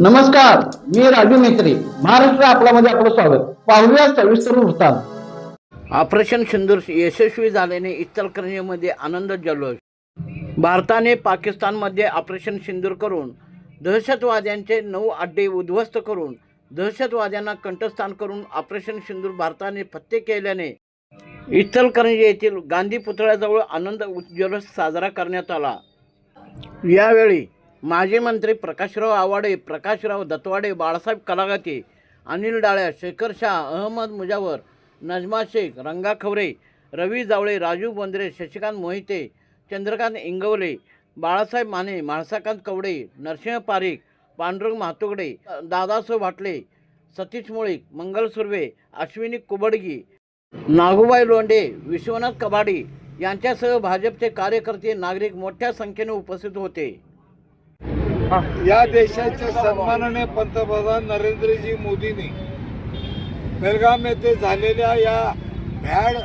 नमस्कार मी राजू मेत्री महाराष्ट्र आपल्यामध्ये आपलं स्वागत. पाहूया सविस्तर वृत्तांत. ऑपरेशन सिंदूर यशस्वी झाल्याने इचलकरंजीमध्ये आनंद जल्लोष. भारताने पाकिस्तानमध्ये ऑपरेशन सिंदूर करून दहशतवाद्यांचे नऊ अड्डे उद्ध्वस्त करून दहशतवाद्यांना कंठस्थान करून ऑपरेशन सिंदूर भारताने फत्ते केल्याने इचलकरंजी येथील गांधी पुतळ्याजवळ आनंद जल्लोष साजरा करण्यात आला. यावेळी माजी मंत्री प्रकाशराव आवाडे प्रकाशराव दत्वाडे बाळासाहेब कलागाते अनिल डाळ्या शेखर शाह अहमद मुजावर नजमा शेख रंगा खवरे रवी जावळे राजू बोंद्रे शशिकांत मोहिते चंद्रकांत इंगवले बाळासाहेब माने म्हाळसाकांत कवडे नरसिंह पारीख पांडुरंग म्हातुगडे दादासो भाटले सतीश मुळीक मंगल सुर्वे अश्विनी कुबडगी नागूबाई लोंढे विश्वनाथ कबाडी यांच्यासह भाजपचे कार्यकर्ते नागरिक मोठ्या संख्येने उपस्थित होते. या देशाच्या सन्मानाने पंतप्रधान नरेंद्रजी मोदींनी बेलगाम येथे झालेल्या या भ्याड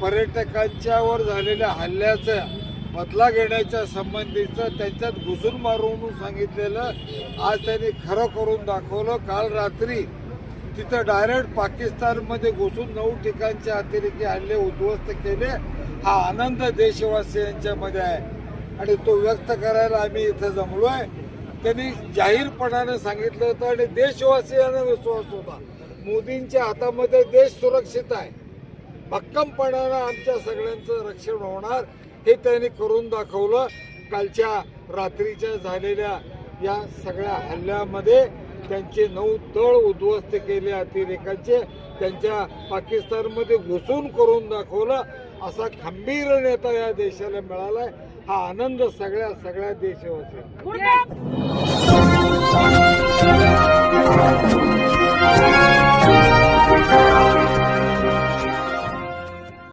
पर्यटकांच्यावर झालेल्या हल्ल्याचा बदला घेण्याच्या संबंधीचं त्यांच्यात घुसून मारू म्हणून सांगितलेलं आज त्यांनी खरं करून दाखवलं. काल रात्री तिथं डायरेक्ट पाकिस्तानमध्ये घुसून नऊ ठिकाणचे अतिरेकी हल्ले उद्ध्वस्त केले. हा आनंद देशवासियांच्यामध्ये आहे. आणि तो व्यक्त करायला आम्ही इथं जमलो आहे त्यांनी जाहीरपणाने सांगितलं होतं आणि देशवासियांना विश्वास होता. मोदींच्या हातामध्ये देश सुरक्षित आहे. भक्कमपणानं आमच्या सगळ्यांचं रक्षण होणार हे त्यांनी करून दाखवलं. कालच्या रात्रीच्या झालेल्या या सगळ्या हल्ल्यामध्ये त्यांचे नऊ तळ उद्ध्वस्त केले अतिरेकांचे. त्यांच्या पाकिस्तानमध्ये घुसून करून दाखवलं. असा खंबीर नेता या देशाला मिळालाय. हा आनंद सगळ्या सगळ्या देशवासी